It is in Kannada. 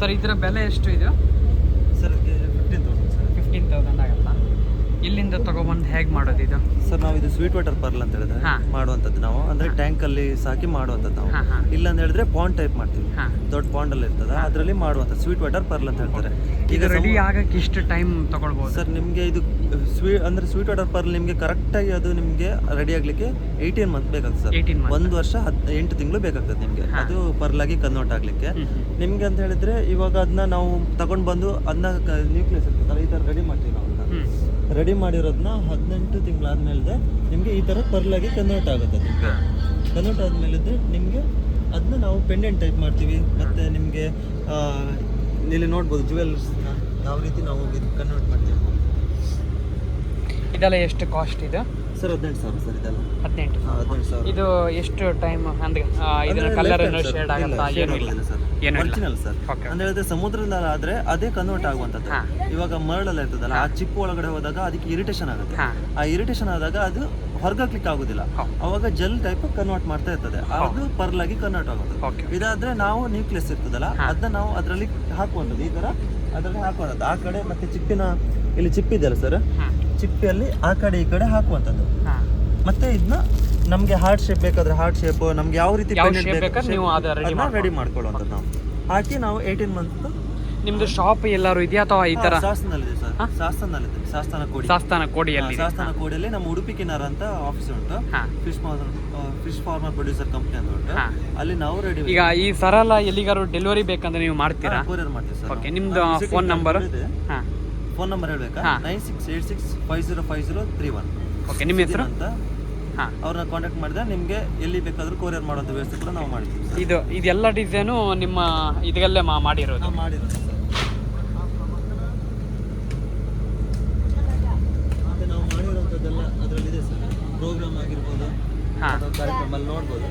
ಸರ್ ಇದರ ಬೆಲೆ ಎಷ್ಟು ಇದು sir fifteen thousand sir fifteen thousand ಆಗುತ್ತಾ ಇಲ್ಲಿಂದ ತಗೊಬಂದು ಹೇಗೆ ಮಾಡೋದು ಇದು? ಸರ್ ನಾವು ಇದು ಸ್ವೀಟ್ ವಾಟರ್ ಪರ್ಲ್ ಅಂತ ಹೇಳಿದ್ರೆ. ಮಾಡುವಂಥದ್ದು ನಾವು. ಅಂದ್ರೆ ಟ್ಯಾಂಕ್ ಅಲ್ಲಿ ಸಾಕಿ ಮಾಡುವಂಥದ್ದು ನಾವು. ಇಲ್ಲ ಅಂತ ಹೇಳಿದ್ರೆ ಪಾಂಡ್ ಟೈಪ್ ಮಾಡ್ತೀವಿ. ದೊಡ್ಡ ಪಾಂಡ್ ಅಲ್ಲಿ ಇರ್ತದೆ. ಅದರಲ್ಲಿ ಮಾಡುವಂಥ ಸ್ವೀಟ್ ವಾಟರ್ ಪರ್ಲ್ ಅಂತ ಹೇಳ್ತಾರೆ. ಈಗ ರೆಡಿ ಆಗಕ್ಕೆ ಇಷ್ಟು ಟೈಮ್ ತಗೊಳ್ಬೋದು? ಸರ್ ನಿಮಗೆ ಇದು ಸ್ವೀ ಅಂದ್ರೆ ಸ್ವೀಟ್ ವಾಟರ್ ಪರ್ಲ್ ನಿಮಗೆ ಕರೆಕ್ಟಾಗಿ ಅದು ನಿಮಗೆ ರೆಡಿ ಆಗ್ಲಿಕ್ಕೆ ಏಯ್ಟೀನ್ ಮಂತ್ ಬೇಕಾಗ್ತದೆ ಸರ್. ಒಂದ್ ವರ್ಷ ಹತ್ ಎಂಟು ತಿಂಗಳು ಬೇಕಾಗ್ತದೆ ನಿಮಗೆ. ಅದು ಪರ್ಲ್ ಆಗಿ ಕನ್ವರ್ಟ್ ಆಗಲಿಕ್ಕೆ. ನಿಮ್ಗೆ ಅಂತ ಹೇಳಿದ್ರೆ ಇವಾಗ ಅದನ್ನ ನಾವು ತಗೊಂಡು ಬಂದು ಅದನ್ನ ನ್ಯೂಕ್ಲಿಯಸ್ ಇರ್ತದಲ್ಲ ಈ ಥರ ರೆಡಿ ಮಾಡ್ತೀವಿ ನಾವು. ರೆಡಿ ಮಾಡಿರೋದನ್ನ ಹದಿನೆಂಟು ತಿಂಗಳಾದ್ಮೇಲೆ ನಿಮಗೆ ಈ ಥರ ಪರ್ಲಾಗಿ ಕನ್ವರ್ಟ್ ಆಗುತ್ತೆ ಅದು. ಕನ್ವರ್ಟ್ ಆದಮೇಲೆ ನಿಮಗೆ ಅದನ್ನ ನಾವು ಪೆಂಡೆಂಟ್ ಟೈಪ್ ಮಾಡ್ತೀವಿ. ಮತ್ತು ನಿಮಗೆ ಇಲ್ಲಿ ನೋಡ್ಬೋದು ಜುವೆಲ್ಸ್ನ ಯಾವ ರೀತಿ ನಾವು ಕನ್ವರ್ಟ್ ಮಾಡ್ತೀವಿ. ಇದೆಲ್ಲ ಎಷ್ಟು ಕಾಸ್ಟ್ ಇದು? ಸರ್ ಹದಿನೆಂಟು ಸಾವಿರ ಸರ್ ಇದೆಲ್ಲ. ಹದಿನೆಂಟು ಹದಿನೆಂಟು ಸಾವಿರ. ಇದು ಎಷ್ಟು ಟೈಮ್ ಅಂದ್ರೆ ಇದರ ಕಲರ್ ಶೇಡ್ ಆಗಂತ ಏನು ಇಲ್ಲ. ಸರ್. ಏನು Original sir. ಅಂದ್ರೆ ಹೇಳಿದ್ರೆ ಸಮುದ್ರದಲ್ಲಿ ಆದ್ರೆ ಅದೇ ಕನ್ವರ್ಟ್ ಆಗುವಂಥದ್ದು. ಇವಾಗ ಮರಳೆಲ್ಲ ಇರ್ತದಲ್ಲ ಆ ಚಿಪ್ಪು ಒಳಗಡೆ ಹೋದಾಗ ಅದಕ್ಕೆ ಇರಿಟೇಷನ್ ಆಗುತ್ತೆ. ಆ ಇರಿಟೇಷನ್ ಆದಾಗ ಅದು ಹೊರಗಾಕ್ಲಿಕ್ಕೆ ಆಗುದಿಲ್ಲ. ಅವಾಗ ಜೆಲ್ ಟೈಪ್ ಕನ್ವರ್ಟ್ ಮಾಡ್ತಾ ಇರ್ತದೆ. ಅದು ಪರ್ಲ್ ಆಗಿ ಕನ್ವರ್ಟ್ ಆಗುತ್ತೆ ಇದಾದ್ರೆ ನಾವು ನ್ಯೂಕ್ಲಿಯಸ್ ಇರ್ತದಲ್ಲ ಅದನ್ನ ನಾವು ಅದರಲ್ಲಿ ಹಾಕುವಂಥದ್ದು. ಈ ತರ ಅದರಲ್ಲಿ ಹಾಕುವಂಥದ್ದು. ಆ ಕಡೆ ಮತ್ತೆ ಚಿಪ್ಪಿನ ಇಲ್ಲಿ ಚಿಪ್ಪಿದೆಯಲ್ಲ ಸರ್ ಚಿಪ್ಪಿಯಲ್ಲಿ ಆ ಕಡೆ ಈ ಕಡೆ ಹಾಕುವಂಥದ್ದು. ಮತ್ತೆ ಇದನ್ನ ನಮ್ಗೆ ಹಾರ್ಟ್ ಶೇಪ್ ಬೇಕಾದ್ರೆ ಹಾರ್ಟ್ ಶೇಪ್ ನಮ್ಗೆ ಯಾವ ರೀತಿ ರೆಡಿ ಮಾಡ್ಕೊಳ್ಳುವಂಥದ್ದು ನಾವು. ಹಾಕಿ ನಾವು ಏಯ್ಟೀನ್ ಮಂತ್ ನಿಮ್ದು ಶಾಪ್ ಎಲ್ಲಾರು ಇದೆಯಾ ಅಥವಾ ಈ ತರ? ಶಾಸನಲ್ಲಿದೆ ಸರ್. ಶಾಸನಲ್ಲಿದೆ ಶಾಸನ ಕೋಡಿ. ಸಾಸ್ತಾನ ಕೋಡಿಯಲ್ಲಿ. ಶಾಸನ ಕೋಡಿಯಲ್ಲಿ ನಮ್ಮ ಉಡುಪಿ ಕಿನಾರ ಅಂತ ಆಫೀಸ್ ಉಂಟು. Fish fish farmer producer company ಅಂತ ಉಂಟು. ಅಲ್ಲಿ ನಾವು ರೆಡಿ ಈಗ ಈ ಸರಳ ಎಲ್ಲಿಗಾರು ಡೆಲಿವರಿ ಬೇಕಂದ್ರೆ ನೀವು ಮಾಡ್ತೀರಾ? ಕೊರಿಯರ್ ಮಾಡ್ತೀವಿ ಸರ್ ಓಕೆ ನಿಮ್ದು ಫೋನ್ ನಂಬರ್ ಫೋನ್ ನಂಬರ್ ಹೇಳ್ಬೇಕಾ. Nine six eight six five zero five zero three one okay ನಿಮ್ಮ ಹೆಸರು? ಅಂತ ಹಾಂ. ಅವ್ರನ್ನ ಕಾಂಟ್ಯಾಕ್ಟ್ ಮಾಡಿದ್ರೆ ನಿಮಗೆ ಎಲ್ಲಿ ಬೇಕಾದ್ರೂ ಕೊರಿಯರ್ ಮಾಡೋಂಥ ವ್ಯವಸ್ಥೆ ಕೂಡ ನಾವು ಮಾಡ್ತೀವಿ ಇದು ಇದೆಲ್ಲ ಡಿಸೈನು ನಿಮ್ಮ ಇದರಲ್ಲೇ ಮಾಡಿರೋದು? ಮಾಡಿರೋದು ಸರ್ ಮತ್ತೆ ನಾವು ಮಾಡಿರೋಂಥದ್ದೆಲ್ಲ ಅದರಲ್ಲಿದೆ ಸರ್. ಪ್ರೋಗ್ರಾಮ್ ಆಗಿರ್ಬೋದು ಹಾಂ. ಅಥವಾ ಕಾರ್ಯಕ್ರಮ ಅಲ್ಲಿ ನೋಡ್ಬೋದು